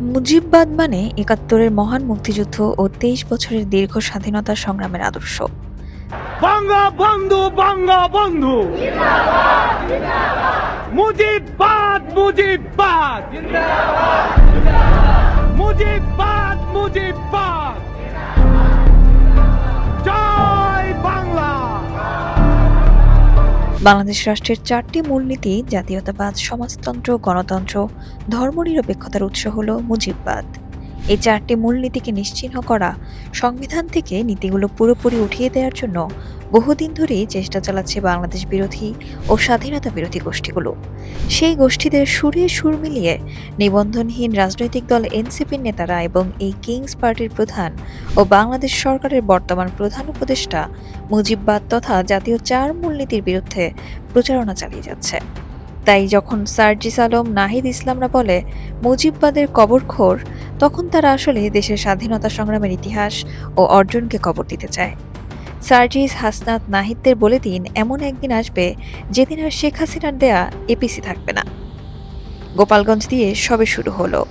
মুজিববাদ মানে একাত্তরের মহান মুক্তিযুদ্ধ ও তেইশ বছরের দীর্ঘ স্বাধীনতা সংগ্রামের আদর্শ। বঙ্গবন্ধু বঙ্গবন্ধু মুজিববাদ মুজিববাদ। মুজিববাদ মুজিববাদ। বাংলাদেশ রাষ্ট্রের চারটি মূলনীতি, জাতীয়তাবাদ, সমাজতন্ত্র, গণতন্ত্র, ধর্মনিরপেক্ষতার উৎস হল মুজিববাদ। এই চারটি মূলনীতিকে নিশ্চিহ্ন করা সংবিধান থেকে নীতিগুলো পুরোপুরি উঠিয়ে দেওয়ার জন্য বহুদিন ধরেই চেষ্টা চালাচ্ছে বাংলাদেশ বিরোধী ও স্বাধীনতা বিরোধী গোষ্ঠীগুলো। সেই গোষ্ঠীদের সুরে সুর মিলিয়ে নিবন্ধনহীন রাজনৈতিক দল এনসিপির নেতারা এবং এই কিংস পার্টির প্রধান ও বাংলাদেশ সরকারের বর্তমান প্রধান উপদেষ্টা মুজিববাদ তথা জাতীয় চার মূলনীতির বিরুদ্ধে প্রচারণা চালিয়ে যাচ্ছে। তাই যখন সার্জিস আলম, নাহিদ ইসলামরা বলে মুজিববাদের কবরখোর তখন তারা আসলে দেশের স্বাধীনতা সংগ্রামের ইতিহাস ও অর্জনকে কবর দিতে চায়। সার্জিস হাসনাত নাহিদদের বলে দিন এমন একদিন আসবে যেদিন আর শেখ হাসিনার দেয়া এপিসি থাকবে না। গোপালগঞ্জ দিয়ে সবে শুরু হলো।